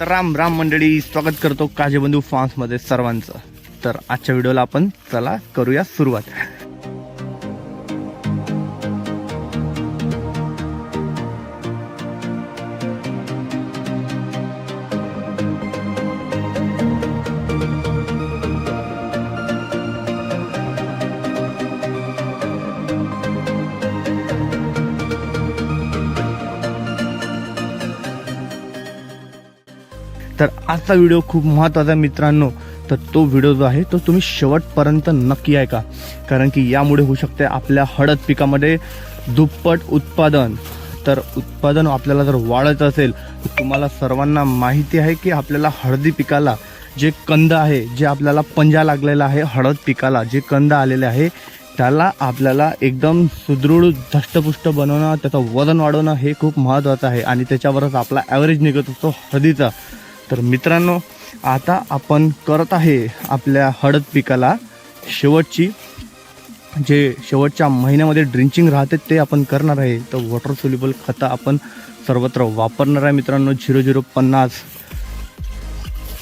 तर राम राम मंडळी स्वागत करतो काजेबंधू फार्म्समध्ये सर्वांचं. तर आजच्या व्हिडिओला आपण चला करूया सुरुवात. तर आजचा व्हिडिओ खूप महत्त्वाचा आहे मित्रांनो. तर तो व्हिडिओ जो आहे तो तुम्ही शेवटपर्यंत नक्की ऐका. कारण की यामुळे होऊ शकते आपल्या हळद पिकामध्ये दुप्पट उत्पादन. तर उत्पादन आपल्याला जर वाढत असेल तर तुम्हाला सर्वांना माहिती आहे की आपल्याला हळदी पिकाला जे कंद आहे जे आपल्याला पंजा लागलेला आहे हळद पिकाला जे कंद आलेले आहे त्याला आपल्याला एकदम सुदृढ धष्टपुष्ट बनवणं त्याचं वजन वाढवणं हे खूप महत्त्वाचं आहे. आणि त्याच्यावरच आपला ॲव्हरेज निघत असतो हळदीचा. तर मित्रांनो आता आपण करत आहे आपल्या हळद पिकाला. शेवटची जे शेवटच्या महिन्यामध्ये ड्रिंचिंग राहते ते आपण करणार आहे. तर वॉटर सोल्युबल खतं आपण सर्वत्र वापरणार आहे मित्रांनो झिरो झिरो पन्नास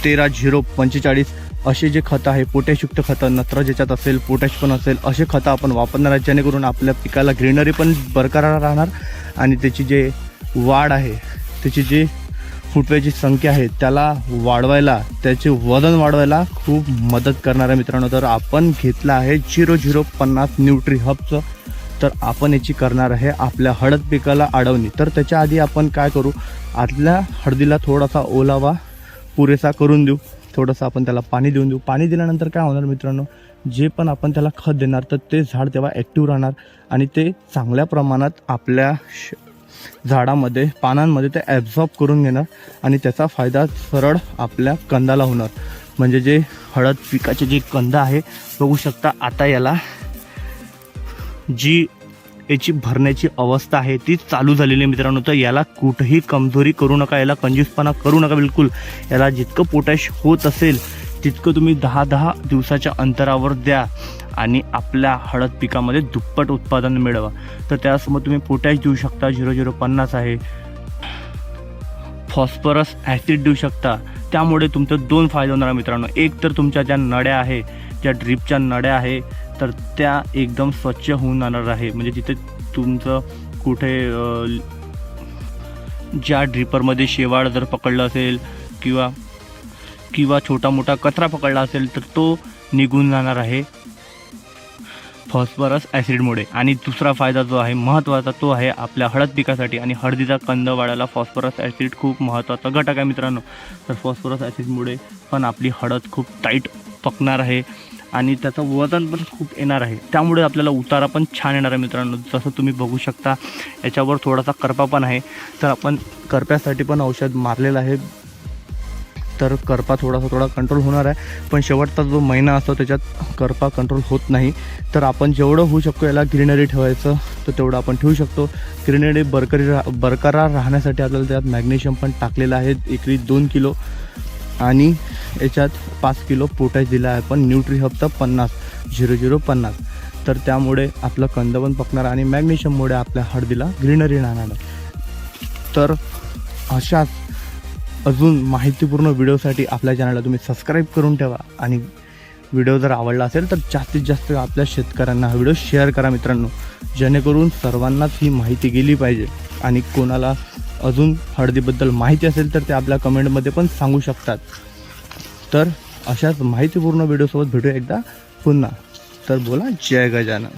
तेरा झिरो पंचेचाळीस असे जे खतं आहे पोटॅशयुक्त खतं नत्र ज्याच्यात असेल पोटॅश पण असेल असे खतं आपण वापरणार आहे जेणेकरून आपल्या पिकाला ग्रीनरी पण बरकरार राहणार आणि त्याची जे वाढ आहे त्याची जी फुटव्याची संख्या आहे त्याला वाढवायला त्याचे वजन वाढवायला खूप मदत करणार आहे मित्रांनो. तर आपण घेतलं आहे झिरो झिरो पन्नास न्यूट्री हबचं. तर आपण याची करणार आहे आपल्या हळद पिकाला अडवणी. तर त्याच्या आधी आपण काय करू? आतल्या हळदीला थोडासा ओलावा पुरेसा करून देऊ. थोडंसं आपण त्याला पाणी देऊन देऊ. पाणी दिल्यानंतर काय होणार मित्रांनो? जे पण आपण त्याला खत देणार तर ते झाड तेव्हा ॲक्टिव्ह राहणार आणि ते चांगल्या प्रमाणात आपल्या श झाडामध्ये पानांमध्ये ते ॲब्झॉर्ब करून घेणार आणि त्याचा फायदा सरळ आपल्या कंदाला होणार. म्हणजे जे हळद पिकाचे जे कंद आहे बघू शकता आता याला जी याची भरण्याची अवस्था आहे ती चालू झालेली आहे मित्रांनो. तर याला कुठेही कमजोरी करू नका याला कंजूसपणा करू नका बिलकुल. याला जितकं पोटॅश होत असेल तितकं तुम्ही दहा दहा दिवसाच्या अंतरावर द्या. आणि आपल्या हळद पिकामध्ये दुप्पट उत्पादन मिळवा. तर त्यासमोर तुम्ही पोटॅश देऊ शकता झिरो झिरो पन्नास आहे. फॉस्फरस ॲसिड देऊ शकता. त्यामुळे तुमचं दोन फायदे होणार आहे मित्रांनो. एक तर तुमच्या ज्या नड्या आहे ज्या ड्रीपच्या नड्या आहे तर त्या एकदम स्वच्छ होऊन जाणार आहे. म्हणजे जिथे तुमचं कुठे ज्या ड्रिपरमध्ये शेवाळ जर पकडलं असेल किंवा किंवा छोटा मोठा कचरा पकडला असेल तर तो निघून जाणार आहे. फॉस्फरस ॲसिडमुळे आणि दुसरा फायदा जो आहे महत्त्वाचा तो आहे आपल्या हळद पिकासाठी. आणि हळदीचा कंद वाढायला फॉस्फरस ॲसिड खूप महत्त्वाचा घटक आहे मित्रांनो. तर फॉस्फरस ॲसिडमुळे पण आपली हळद खूप टाईट पकणार आहे. आणि त्याचं वजन पण खूप येणार आहे. त्यामुळे आपल्याला उतारा पण छान येणार आहे मित्रांनो. जसं तुम्ही बघू शकता याच्यावर थोडासा करपा पण आहे. तर आपण करप्यासाठी पण औषध मारलेलं आहे. तर करपा थोडासा थोडा कंट्रोल होणार आहे. पण शेवटचा जो महिना असतो त्याच्यात करपा कंट्रोल होत नाही. तर आपण जेवढं होऊ शकतो याला ग्रीनरी ठेवायचं तर तेवढं आपण ठेवू शकतो. ग्रीनरी बरकरी रा बरकरार राहण्यासाठी आपल्याला त्यात मॅग्नेशियम पण टाकलेलं आहे. एकरी दोन किलो. आणि याच्यात पाच किलो पोटॅश दिला आहे पण न्यूट्री हबचा पन्नास झिरो झिरो पन्नास. तर त्यामुळे आपलं कंद पण पकणार आणि मॅग्नेशियममुळे आपल्या हळदीला ग्रीनरी राहणार आहे. तर अशाच अजून माहितीपूर्ण व्हिडिओसाठी आपल्या चॅनलला तुम्ही सबस्क्राईब करून ठेवा. आणि व्हिडिओ जर आवडला असेल तर जास्तीत जास्त आपल्या शेतकऱ्यांना हा व्हिडिओ शेअर करा मित्रांनो. जेणेकरून सर्वांनाच ही माहिती गेली पाहिजे. आणि कोणाला अजून हळदीबद्दल माहिती असेल तर ते आपल्या कमेंटमध्ये पण सांगू शकतात. तर अशाच माहितीपूर्ण व्हिडिओसोबत भेटूया एकदा पुन्हा. तर बोला जय गजानन.